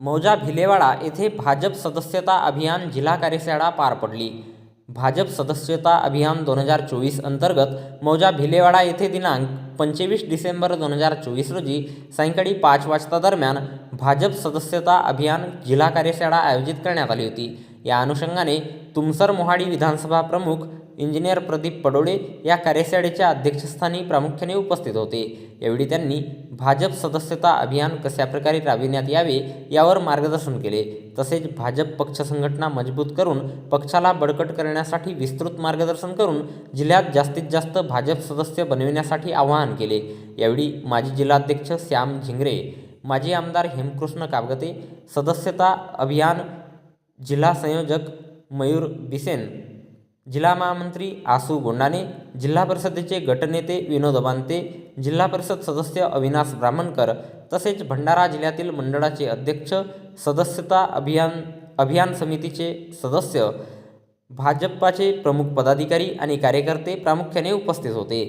मौजा भिलेवाडा येथे भाजप सदस्यता अभियान जिल्हा कार्यशाळा पार पडली. भाजप सदस्यता अभियान दोन हजार चोवीस अंतर्गत मौजा भिलेवाडा येथे दिनांक पंचवीस डिसेंबर दोन हजार चोवीस रोजी सायंकाळी पाच वाजता दरम्यान भाजप सदस्यता अभियान जिल्हा कार्यशाळा आयोजित करण्यात आली होती. या अनुषंगाने तुमसर मोहाडी विधानसभा प्रमुख इंजिनियर प्रदीप पडोळे या कार्यशाळेच्या अध्यक्षस्थानी प्रामुख्याने उपस्थित होते. यावेळी त्यांनी भाजप सदस्यता अभियान कशाप्रकारे राबविण्यात यावे यावर मार्गदर्शन केले. तसेच भाजप पक्ष संघटना मजबूत करून पक्षाला बळकट करण्यासाठी विस्तृत मार्गदर्शन करून जिल्ह्यात जास्तीत जास्त भाजप सदस्य बनविण्यासाठी आवाहन केले. यावेळी माजी जिल्हाध्यक्ष श्याम झिंगरे माजी आमदार हेमकृष्ण काबगते सदस्यता अभियान जिल्हा संयोजक मयूर बिसेन जिल्हा महामंत्री आसू गोंडाने जिल्हा परिषदेचे गटनेते विनोद बांते जिल्हा परिषद सदस्य अविनाश ब्राह्मणकर तसेच भंडारा जिल्ह्यातील मंडळाचे अध्यक्ष सदस्यता अभियान अभियान समितीचे सदस्य भाजपाचे प्रमुख पदाधिकारी आणि कार्यकर्ते प्रामुख्याने उपस्थित होते